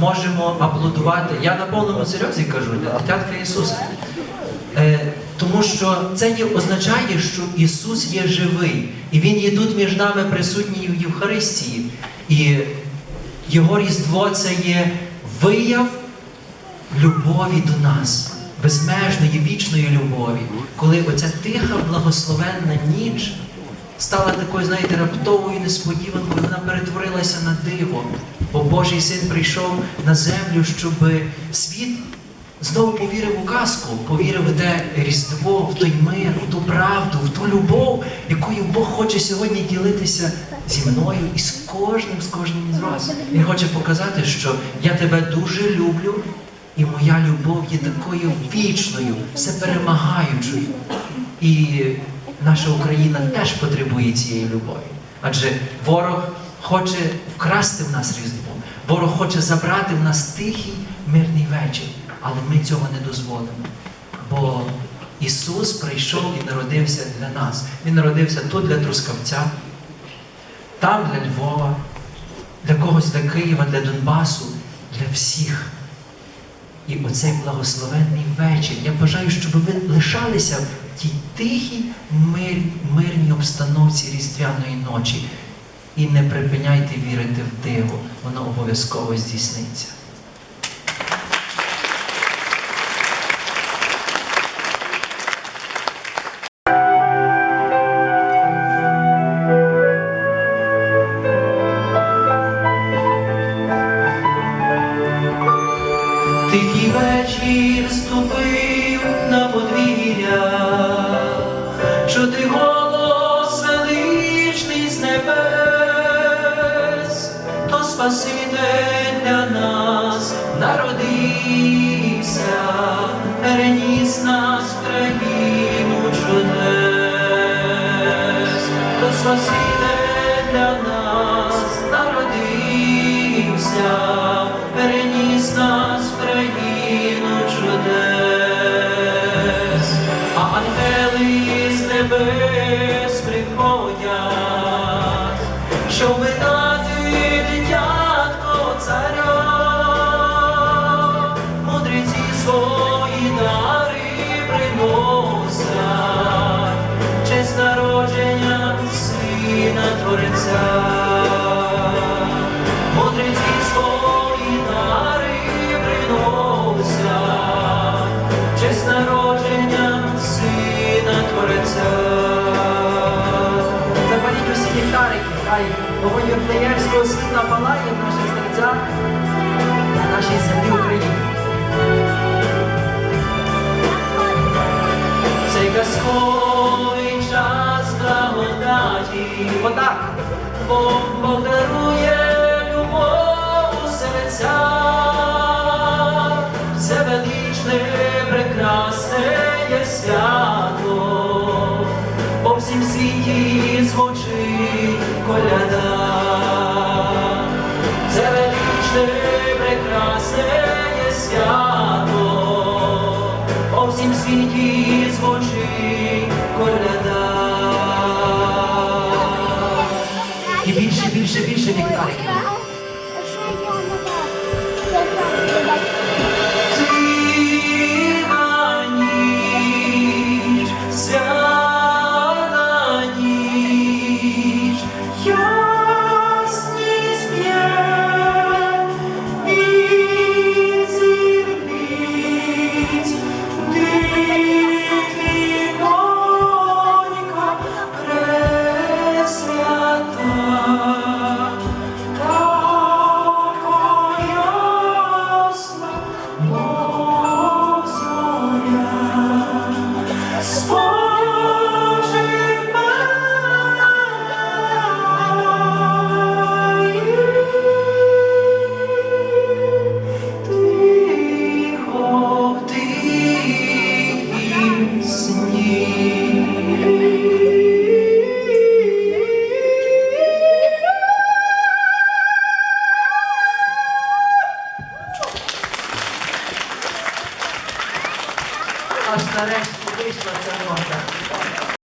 можемо аплодувати. Я на повному серйозі кажу, дитятка Ісуса. Е, тому що це означає, що Ісус є живий, і Він є тут між нами присутній в Євхаристії. І Його Різдво це є вияв любові до нас, безмежної вічної любові, коли оця тиха, благословенна ніч стала такою, знаєте, раптовою несподіванкою, вона перетворилася на диво. Бо Божий син прийшов на землю, щоб світ знову повірив у казку, повірив в те Різдво, в той мир, в ту правду, в ту любов, якою Бог хоче сьогодні ділитися зі мною і з кожним, з кожним із вас. Він хоче показати, що я тебе дуже люблю, і моя любов є такою вічною, всеперемагаючою. І наша Україна теж потребує цієї любові. Адже ворог хоче вкрасти в нас Різдво, ворог хоче забрати в нас тихий мирний вечір, але ми цього не дозволимо. Бо Ісус прийшов і народився для нас. Він народився тут для Трускавця, там для Львова, для когось для Києва, для Донбасу, для всіх. І оцей благословенний вечір. Я бажаю, щоб ви лишалися тій тихій, мир, мирній обстановці різдвяної ночі. І не припиняйте вірити в диво, воно обов'язково здійсниться. Спаситель для нас народився, переніс нас в країну чудес, то Спаситель для нас народився, переніс нас в країну чудес, а ангели з небес приходять, щоб видати ліхтарики, хай вогонь Вифлеємського світла палає в наших серцях, на нашій землі Україні. Цей казковий час благодаті, отак, Бог подарує любов у серця, це величне, прекрасне є свято, по всім світі звучить коляда. Це величне, прекрасне свято, по всім світі звучить коляда. І більше, більше, більше ліхтариків. 감사를 드리고 싶었던 것 같아 요.